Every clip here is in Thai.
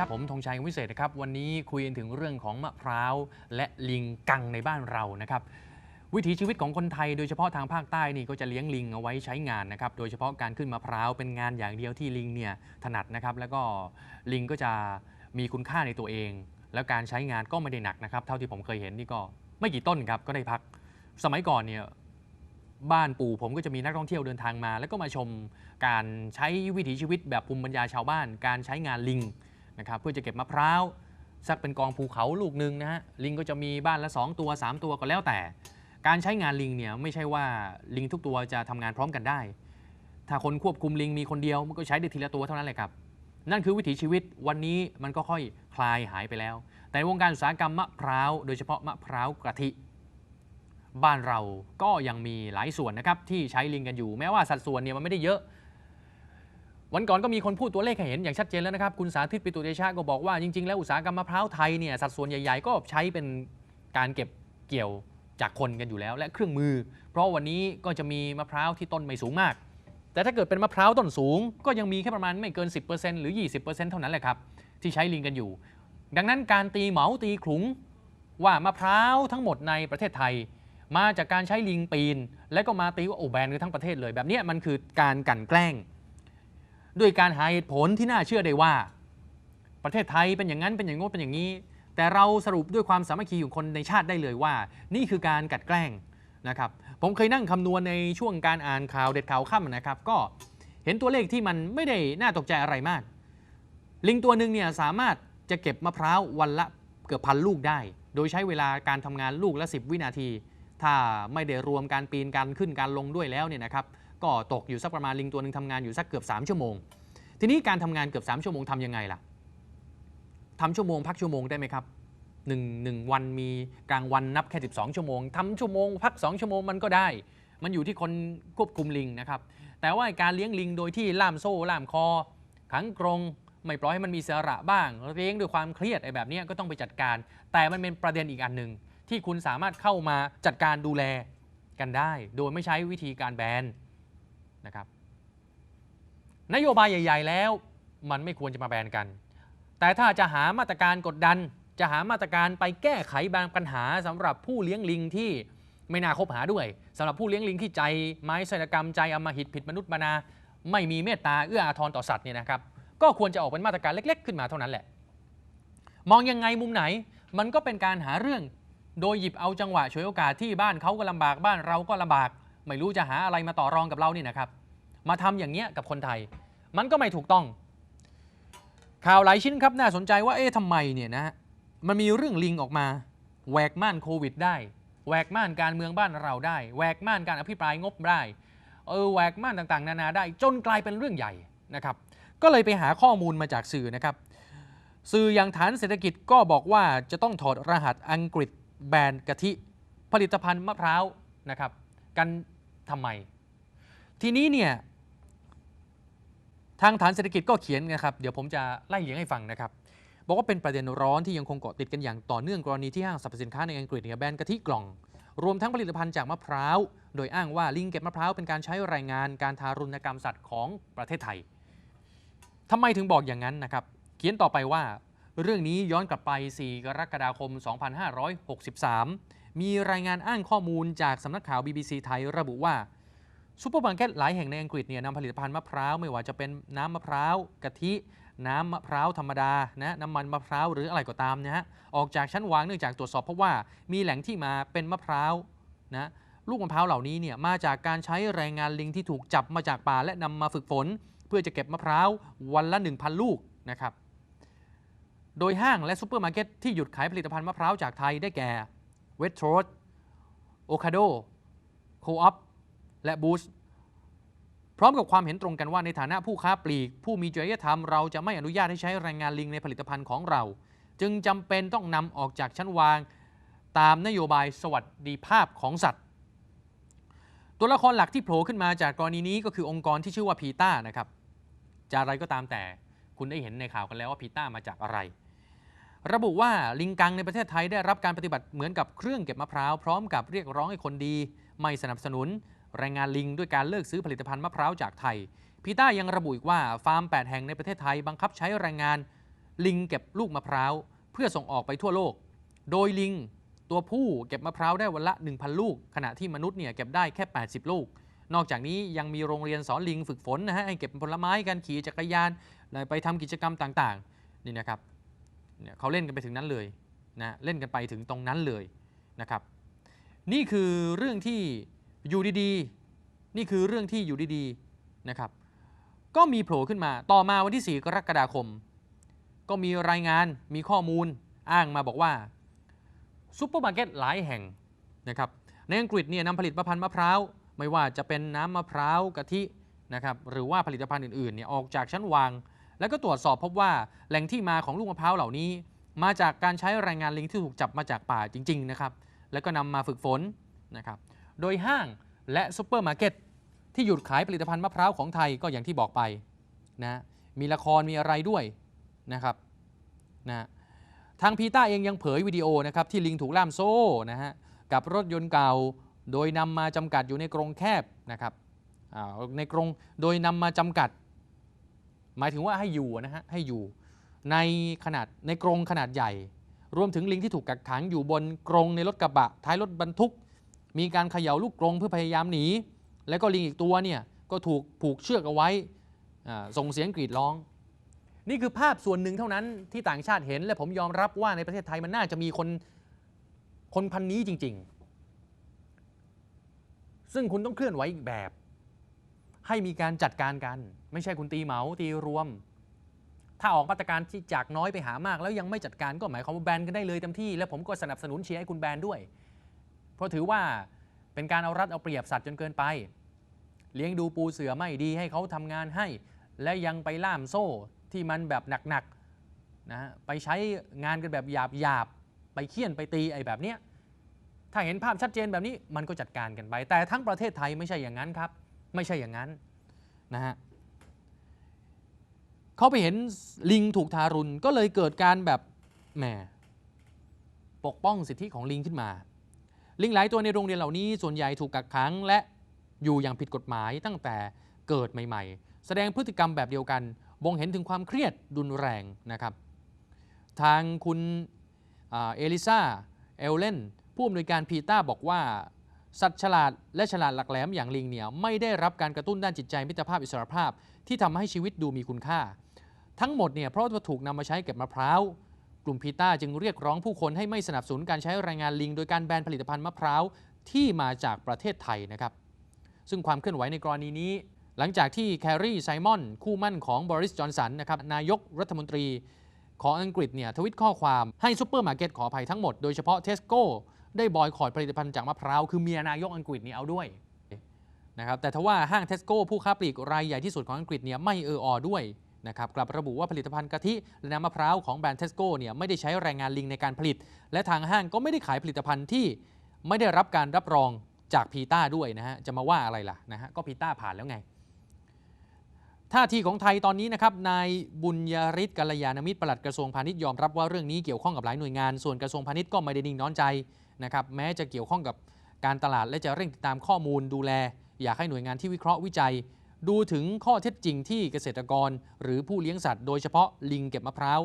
ครับ ผมธงชัยวิเศษนะครับ วันนี้คุยกันถึงเรื่องของมะพร้าวและลิงกังในบ้านเรานะครับ วิถีชีวิตของคนไทยโดยเฉพาะทางภาคใต้นี่ก็จะเลี้ยงลิงเอาไว้ใช้งานนะครับ โดยเฉพาะการขึ้นมะพร้าวเป็นงานอย่างเดียวที่ลิงเนี่ยถนัดนะครับ แล้วก็ลิงก็จะมีคุณค่าในตัวเอง แล้วการใช้งานก็ไม่ได้หนักนะครับ เท่าที่ผมเคยเห็นนี่ก็ไม่กี่ต้นครับก็ได้พัก สมัยก่อนเนี่ยบ้านปู่ผมก็จะมีนักท่องเที่ยวเดินทางมา แล้วก็มาชมการใช้วิถีชีวิตแบบภูมิปัญญาชาวบ้าน การใช้งานลิง นะครับเพื่อจะเก็บมะพร้าวสักเป็นกองภูเขาลูกหนึ่งนะฮะลิงก็จะมีบ้านละ 2 ตัว 3 ตัวก็แล้วแต่ การใช้งานลิงเนี่ยไม่ใช่ว่าลิงทุกตัวจะทำงานพร้อมกันได้ ถ้าคนควบคุมลิงมีคนเดียวมันก็ใช้ได้ทีละตัวเท่านั้นแหละครับ นั่นคือวิถีชีวิตวันนี้มันก็ค่อยคลายหายไปแล้ว แต่ในวงการอุตสาหกรรมมะพร้าวโดยเฉพาะมะพร้าวกะทิบ้านเราก็ยังมีหลายส่วนนะครับที่ใช้ลิงกันอยู่ แม้ว่าสัดส่วนเนี่ยมันไม่ได้เยอะ วันก่อนก็มีคนพูดตัวเลขให้เห็นอย่างชัดเจนแล้วนะครับ คุณสาธิตปิตุเดชะก็บอกว่าจริงๆ แล้วอุตสาหกรรมมะพร้าวไทยเนี่ยสัดส่วนใหญ่ๆ ก็ใช้เป็นการเก็บเกี่ยวจากคนกันอยู่แล้ว และเครื่องมือ เพราะวันนี้ก็จะมีมะพร้าวที่ต้นไม่สูงมาก แต่ถ้าเกิดเป็นมะพร้าวต้นสูง ก็ยังมีแค่ประมาณไม่เกิน 10%หรือ 20%เท่านั้นแหละครับที่ใช้ลิงกันอยู่ ดังนั้นการตีเหมาตีขลุงว่ามะพร้าวทั้งหมดในประเทศไทย มาจากการใช้ลิงปีน และก็มาตีว่าโอแบนกันทั้งประเทศเลยแบบนี้มันคือการกลั่นแกล้ง ด้วยการหาเหตุผลที่น่าเชื่อได้ว่า ประเทศไทยเป็นอย่างนั้นเป็นอย่างโน้นเป็นอย่างนี้ แต่เราสรุปด้วยความสามัคคีของคนในชาติได้เลยว่า นี่คือการกัดแกล้งนะครับผมเคยนั่งคำนวณในช่วงการอ่านข่าวเด็ดข่าวค่ำนะครับ ก็เห็นตัวเลขที่มันไม่ได้น่าตกใจอะไรมาก ลิงตัวหนึ่งเนี่ยสามารถจะเก็บมะพร้าววันละเกือบพันลูกได้ โดยใช้เวลาการทำงานลูกละ 10 วินาที ถ้าไม่ได้รวมการปีนการขึ้นการลงด้วยแล้วเนี่ยนะครับ ก็ตกอยู่สักประมาณลิงตัวหนึ่งทำงานอยู่สักเกือบ 3 ชั่วโมง ทีนี้การทำงานเกือบ 3 ชั่วโมงทำยังไงล่ะทำชั่วโมงพักชั่วโมงได้ไหมครับหนึ่งหนึ่งวันมีกลางวันนับแค่ 12 ชั่วโมงทำชั่วโมง พัก 2 ชั่วโมงมันก็ได้ มันอยู่ที่คนควบคุมลิงนะครับ แต่ว่าการเลี้ยงลิงโดยที่ล่ามโซ่ล่ามคอ ขังกรงไม่ปล่อยให้มันมีเสระบ้างเลี้ยงด้วยความเครียดไอ้แบบนี้ก็ต้องไปจัดการ แต่มันเป็นประเด็นอีกอันหนึ่งที่คุณสามารถเข้ามาจัดการดูแลกันได้ โดยไม่ใช้วิธีการแบน นะครับนโยบายใหญ่ ๆ แล้วมันไม่ควรจะมาแบนกัน แต่ถ้าจะหามาตรการกดดัน จะหามาตรการไปแก้ไขบางปัญหาสำหรับผู้เลี้ยงลิงที่ไม่น่าคบหาด้วยสำหรับผู้เลี้ยงลิงที่ใจไม้ศิลกรรมใจอำมหิตผิดมนุษย์มานา ไม่มีเมตตาเอื้ออาทรต่อสัตว์เนี่ยนะครับก็ควรจะออกเป็นมาตรการเล็ก ๆ ขึ้นมาเท่านั้นแหละ มองยังไงมุมไหน มันก็เป็นการหาเรื่อง โดยหยิบเอาจังหวะฉวยโอกาสที่บ้านเขาก็ลำบากบ้านเราก็ลำบาก ไม่รู้จะหาอะไรมาต่อรองกับเรานี่นะครับ มาทำอย่างเงี้ยกับคนไทย มันก็ไม่ถูกต้อง ข่าวหลายชิ้นครับน่าสนใจว่าเอ๊ะทำไมเนี่ยนะฮะมันมีเรื่องลิงออกมาแหวกม่านโควิดได้แหวกม่านการเมืองบ้านเราได้แหวกม่านการอภิปรายงบได้เออแหวกม่านต่างๆ นานาได้ จนกลายเป็นเรื่องใหญ่นะครับ ก็เลยไปหาข้อมูลมาจากสื่อนะครับ สื่ออย่างฐานเศรษฐกิจก็บอกว่าจะต้องถอดรหัสอังกฤษแบรนด์กะทิ ผลิตภัณฑ์มะพร้าวนะครับ กัน ทำไม ทีนี้เนี่ยทางฐานเศรษฐกิจก็เขียนนะครับ เดี๋ยวผมจะไล่เลียงให้ฟังนะครับ บอกว่าเป็นประเด็นร้อนที่ยังคงเกาะติดกันอย่างต่อเนื่องกรณีที่ห้างสรรพสินค้าในอังกฤษเนี่ยแบนกะทิกล่อง รวมทั้งผลิตภัณฑ์จากมะพร้าว โดยอ้างว่าลิงเก็บมะพร้าวเป็นการใช้แรงงานการทารุณกรรมสัตว์ของประเทศไทยทำไมถึงบอกอย่างนั้นนะครับ เขียนต่อไปว่า เรื่องนี้ย้อนกลับไป 4 กรกฎาคม 2563 มีรายงานอ้างข้อมูลจากสำนักข่าว BBC ไทยระบุว่าซูเปอร์มาร์เก็ตหลายแห่งในอังกฤษเนี่ยนำผลิตภัณฑ์มะพร้าวไม่ว่าจะเป็นน้ำมะพร้าวกะทิ น้ำมะพร้าวธรรมดานะน้ำมันมะพร้าวหรืออะไรก็ตามนะฮะออกจากชั้นวางเนื่องจากตรวจสอบเพราะว่ามีแหล่งที่มาเป็นมะพร้าวนะลูกมะพร้าวเหล่านี้เนี่ยมาจากการใช้แรงงานลิงที่ถูกจับมาจากป่าและนำมาฝึกฝน เพื่อจะเก็บมะพร้าววันละ 1,000 ลูกนะครับโดยห้างและซูเปอร์มาร์เก็ตที่หยุดขายผลิตภัณฑ์มะพร้าวจากไทยได้แก่ เวทโทรดโอคาโดโคออปและบูชพร้อมกับความเห็นตรงกันว่าในฐานะผู้ค้าปลีก ผู้มีจริยธรรมเราจะไม่อนุญาตให้ใช้แรงงานลิงในผลิตภัณฑ์ของเรา จึงจำเป็นต้องนำออกจากชั้นวาง ตามนโยบายสวัสดิภาพของสัตว์ ตัวละครหลักที่โผล่ขึ้นมาจากกรณีนี้ก็คือองค์กรที่ชื่อว่าพีต้านะครับจะอะไรก็ตามแต่คุณได้เห็นในข่าวกันแล้วว่าพีต้ามาจากอะไร ระบุว่าลิงกังในประเทศไทยได้รับการปฏิบัติเหมือนกับเครื่องเก็บมะพร้าวพร้อมกับเรียกร้องให้คนดี ไม่สนับสนุนแรงงานลิงด้วยการเลิกซื้อผลิตภัณฑ์มะพร้าวจากไทยพีต้ายังระบุอีกว่าฟาร์ม 8 แห่งในประเทศไทยบังคับใช้แรงงาน ลิงเก็บลูกมะพร้าวเพื่อส่งออกไปทั่วโลก โดยลิง ตัวผู้เก็บมะพร้าวได้วันละ 1,000 ลูก ขณะที่มนุษย์เนี่ยเก็บได้แค่ 80 ลูก นอกจากนี้ยังมีโรงเรียนสอนลิงฝึกฝนนะฮะให้เก็บผลไม้กันขี่จักรยานไปทำกิจกรรมต่างๆนี่นะครับ เนี่ยเขาเล่นกันไปถึงนั้นเลยนะเล่นกันไปถึงตรงนั้นเลยนะครับ นี่คือเรื่องที่อยู่ดีๆ นี่คือเรื่องที่อยู่ดีๆนะครับ ก็มีโผล่ขึ้นมาต่อมาวันที่ 4 กรกฎาคม ก็มีรายงานมีข้อมูลอ้างมาบอกว่าซูเปอร์มาร์เก็ตหลายแห่งนะครับในอังกฤษเนี่ยนำผลิตภัณฑ์มะพร้าวไม่ว่าจะเป็นน้ำมะพร้าวกะทินะครับหรือว่าผลิตภัณฑ์อื่นๆเนี่ยออกจากชั้นวาง แล้วก็ตรวจสอบพบว่าแหล่งที่มาของลูกมะพร้าวเหล่านี้ มาจากการใช้แรงงานลิงที่ถูกจับมาจากป่าจริง ๆ นะครับ แล้วก็นำมาฝึกฝนนะครับ โดยห้างและซูเปอร์มาร์เก็ตที่หยุดขายผลิตภัณฑ์มะพร้าวของไทยก็อย่างที่บอกไปนะมีละครมีอะไรด้วยนะครับนะทางพีต้าเองยังเผยวิดีโอนะครับที่ลิงถูกล่ามโซ่นะฮะกับรถยนต์เก่าโดยนำมาจำกัดอยู่ในกรงแคบนะครับอ่าในกรงโดยนำมาจำกัด หมายถึงว่าให้อยู่นะฮะให้อยู่ในขนาดในกรงขนาดใหญ่ รวมถึงลิงที่ถูกกักขังอยู่บนกรงในรถกระบะ ท้ายรถบรรทุก มีการเขย่าลูกกรงเพื่อพยายามหนี แล้วก็ลิงอีกตัวเนี่ยก็ถูกผูกเชือกเอาไว้ส่งเสียงกรีดร้อง นี่คือภาพส่วนหนึ่งเท่านั้นที่ต่างชาติเห็น และผมยอมรับว่าในประเทศไทยมันน่าจะมีคนคนพันนี้จริง ๆ ซึ่งคุณต้องเคลื่อนไหวอีกแบบ ให้มีการจัดการกัน ไม่ใช่คุณตีเหมาตีรวม ถ้าออกมาตรการที่จากน้อยไปหามาก แล้วยังไม่จัดการก็หมายความว่าแบนกันได้เลยเต็มที่ และผมก็สนับสนุนเชียร์ให้คุณแบนด้วย เพราะถือว่าเป็นการเอารัดเอาเปรียบสัตว์จนเกินไป เลี้ยงดูปูเสือไม่ดีให้เขาทำงานให้ และยังไปล่ามโซ่ที่มันแบบหนักๆนะฮะไปใช้งานกันแบบหยาบๆไปเคี่ยนไปตีไอ้แบบเนี้ยถ้าเห็นภาพชัดเจนแบบนี้มันก็จัดการกันไป แต่ทั้งประเทศไทยไม่ใช่อย่างนั้นครับ ไม่ใช่อย่างนั้นนะฮะเขาไปเห็นลิงถูกทารุณก็เลยเกิดการแบบแหมปกป้องสิทธิของลิงขึ้นมา ลิงหลายตัวในโรงเรียนเหล่านี้ส่วนใหญ่ถูกกักขังและอยู่อย่างผิดกฎหมายตั้งแต่เกิดใหม่ ๆ แสดงพฤติกรรมแบบเดียวกัน บ่งเห็นถึงความเครียดรุนแรงนะครับ ทางคุณเอลิซาเอลเลนผู้อำนวยการพีต้าบอกว่า สัตว์ฉลาดและฉลาดหลักแหลมอย่างลิงเหนี่ยไม่ได้รับการกระตุ้นด้านจิตใจมิตรภาพอิสรภาพที่ทำให้ชีวิตดูมีคุณค่า ทั้งหมดเนี่ยเพราะว่าถูกนำมาใช้เก็บมะพร้าวกลุ่มพีต้าจึงเรียกร้องผู้คนให้ไม่สนับสนุนการใช้แรงงานลิง โดยการแบนผลิตภัณฑ์มะพร้าวที่มาจากประเทศไทยนะครับ ซึ่งความเคลื่อนไหวในกรณีนี้ หลังจากที่แครีไซมอน คู่มั่นของบริสจอนสันนะครับนายกรัฐมนตรีของอังกฤษเนี่ยทวิตข้อความให้ซูเปอร์มาร์เก็ตขออภัยทั้งหมดโดยเฉพาะเทสโก้ ได้บอยคอรผลิตภัณฑ์จากมะพร้าว คือเมียนายกอังกฤษนี่เอาด้วยนะครับแต่ทว่าห้างเทสโก้ผู้ค้าปลีกรายใหญ่ที่สุดของอังกฤษเนี่ยไม่เอออด้วยนะครับกลับระบุว่าผลิตภัณฑ์กะทิและน้ำมะพร้าวของแบรนด์เทสโก้เนี่ยไม่ได้ใช้แรงงานลิงในการผลิต และทางห้างก็ไม่ได้ขายผลิตภัณฑ์ที่ไม่ได้รับการรับรองจากพีต้าด้วยนะฮะจะมาว่าอะไรล่ะนะฮะก็พีต้าผ่านแล้วไงท่าทีของไทยตอนนี้นะครับนายบุญยริศกัลยาณมิตรปลัดกระทรวงพาณิชย์ยอมรับว่าเรื่องนี้เกี่ยวข้องกับหลายหน่วยงาน ส่วนกระทรวงพาณิชย์ก็ไม่ได้นิ่งนอนใจ นะครับแม้จะเกี่ยวข้องกับการตลาดและจะเร่งติดตามข้อมูลดูแล อยากให้หน่วยงานที่วิเคราะห์วิจัย ดูถึงข้อเท็จจริงที่เกษตรกร หรือผู้เลี้ยงสัตว์โดยเฉพาะลิงเก็บมะพร้าว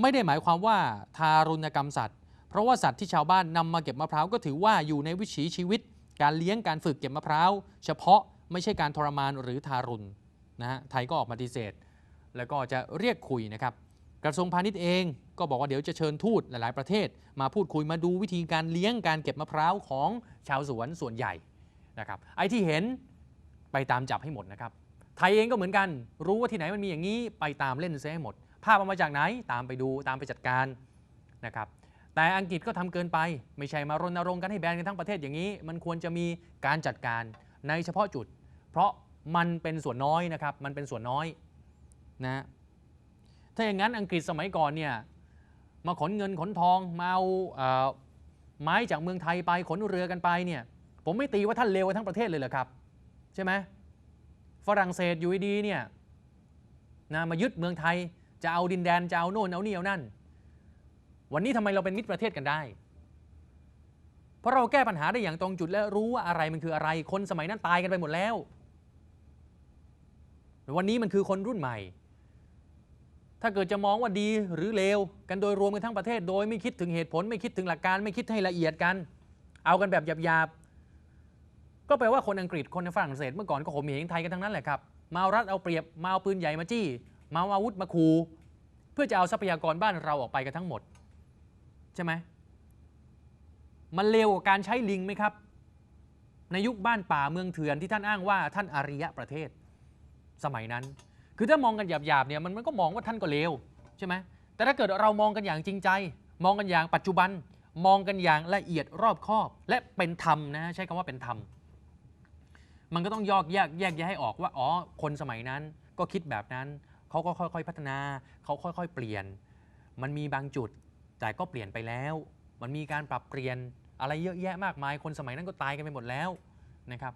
ไม่ได้หมายความว่าทารุณกรรมสัตว์ เพราะว่าสัตว์ที่ชาวบ้านนำมาเก็บมะพร้าวก็ถือว่าอยู่ในวิถีชีวิต การเลี้ยงการฝึกเก็บมะพร้าวเฉพาะไม่ใช่การทรมานหรือทารุณนะฮะไทยก็ออกมาปฏิเสธ แล้วก็จะเรียกคุยนะครับ กระทรวงพาณิชย์เองก็บอกว่าเดี๋ยวจะเชิญทูตหลาย ๆ ประเทศ มาพูดคุยมาดูวิธีการเลี้ยงการเก็บมะพร้าวของชาวสวนส่วนใหญ่นะครับไอ้ที่เห็นไปตามจับให้หมดนะครับ ไทยเองก็เหมือนกัน รู้ว่าที่ไหนมันมีอย่างนี้ไปตามเล่นเซให้หมด ภาพเอามาจากไหนตามไปดูตามไปจัดการนะครับแต่อังกฤษก็ทำเกินไป ไม่ใช่มารณรงค์กันให้แบนกันทั้งประเทศอย่างนี้ มันควรจะมีการจัดการในเฉพาะจุด เพราะมันเป็นส่วนน้อยนะครับมันเป็นส่วนน้อยนะ ถ้าอย่างนั้นอังกฤษสมัยก่อนเนี่ยมาขนเงินขนทองมาเอาเอ่อไม้จากเมืองไทยไปขนเรือกันไปเนี่ยผมไม่ตีว่าท่านเลวทั้งประเทศเลยเหรอครับ ใช่ไหมฝรั่งเศสอยู่ดีเนี่ยนะมายึดเมืองไทยจะเอาดินแดนจะเอาโน่นเอานี่เอานั่น วันนี้ทำไมเราเป็นมิตรประเทศกันได้ เพราะเราแก้ปัญหาได้อย่างตรงจุดและรู้ว่าอะไรมันคืออะไร คนสมัยนั้นตายกันไปหมดแล้ว วันนี้มันคือคนรุ่นใหม่ ถ้าเกิดจะมองว่าดีหรือเลวกันโดยรวมกันทั้งประเทศ โดยไม่คิดถึงเหตุผล ไม่คิดถึงหลักการ ไม่คิดให้ละเอียดกัน เอากันแบบหยาบๆก็แปลว่าคนอังกฤษคนในฝรั่งเศสเมื่อก่อนก็ข่มเหงไทยกันทั้งนั้นแหละครับมาเอารัดเอาเปรียบมาเอาปืนใหญ่มาจี้มาเอาอาวุธมาคูเพื่อจะเอาทรัพยากรบ้านเราออกไปกันทั้งหมด ใช่ไหมมันเลวกว่าการใช้ลิงไหมครับ ในยุคบ้านป่าเมืองเถื่อนที่ท่านอ้างว่าท่านอารยะประเทศ สมัยนั้น คือถ้ามองกันหยาบๆเนี่ยมันมันก็มองว่าท่านก็เลวใช่ไหมแต่ถ้าเกิดเรามองกันอย่างจริงใจ มองกันอย่างปัจจุบัน มองกันอย่างละเอียดรอบคอบ และเป็นธรรมนะใช้คำว่าเป็นธรรมมันก็ต้องยอกแยกแยกแยะให้ออกว่าอ๋อคนสมัยนั้นก็คิดแบบนั้นเขาก็ค่อยๆพัฒนาเขาค่อยๆ เปลี่ยน มันมีบางจุดแต่ก็เปลี่ยนไปแล้ว มันมีการปรับเปลี่ยนอะไรเยอะแยะมากมาย คนสมัยนั้นก็ตายกันไปหมดแล้วนะครับ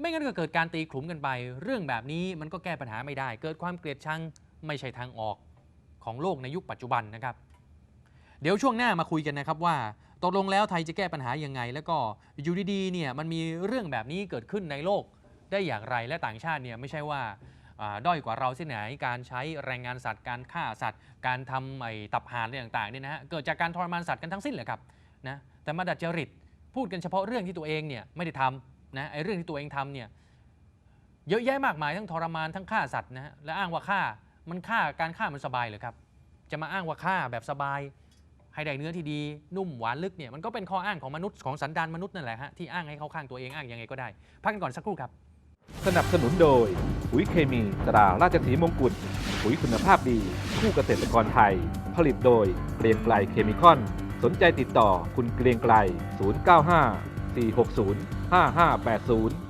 ไม่งั้นก็เกิดการตีขลุ่มกันไป เรื่องแบบนี้มันก็แก้ปัญหาไม่ได้ เกิดความเกลียดชังไม่ใช่ทางออกของโลกในยุคปัจจุบันนะครับ เดี๋ยวช่วงหน้ามาคุยกันนะครับว่าตกลงแล้วไทยจะแก้ปัญหายังไง แล้วก็อยู่ดีๆเนี่ยมันมีเรื่องแบบนี้เกิดขึ้นในโลกได้อย่างไรและต่างชาติเนี่ยไม่ใช่ว่าด้อยกว่าเราที่ไหนการใช้แรงงานสัตว์การฆ่าสัตว์ การทำไอ้ตับห่านอะไรต่างๆเนี่ยนะฮะเกิดจากการทรมานสัตว์กันทั้งสิ้นแหละครับนะแต่มาดัดจริตพูดกันเฉพาะเรื่องที่ตัวเองเนี่ยไม่ได้ทำ นะไอ้เรื่องที่ตัวเองทำเนี่ยเยอะแยะมากมายทั้งทรมานทั้งฆ่าสัตว์นะฮะและอ้างว่าฆ่ามันฆ่าการฆ่ามันสบายเหรอครับ จะมาอ้างว่าฆ่าแบบสบาย ให้ได้เนื้อที่ดีนุ่มหวานลึกเนี่ยมันก็เป็นข้ออ้างของมนุษย์ของสันดานมนุษย์นั่นแหละฮะที่อ้างให้เขาข้างตัวเองอ้างยังไงก็ได้ พักกันก่อนสักครู่ครับสนับสนุนโดยปุ๋ยเคมีตราราชสีมงกุฎปุ๋ยคุณภาพดี คู่เกษตรกรไทย ผลิตโดยเกรียงไกลเคมีคอน สนใจติดต่อคุณเกรียงไกล 095 460 5580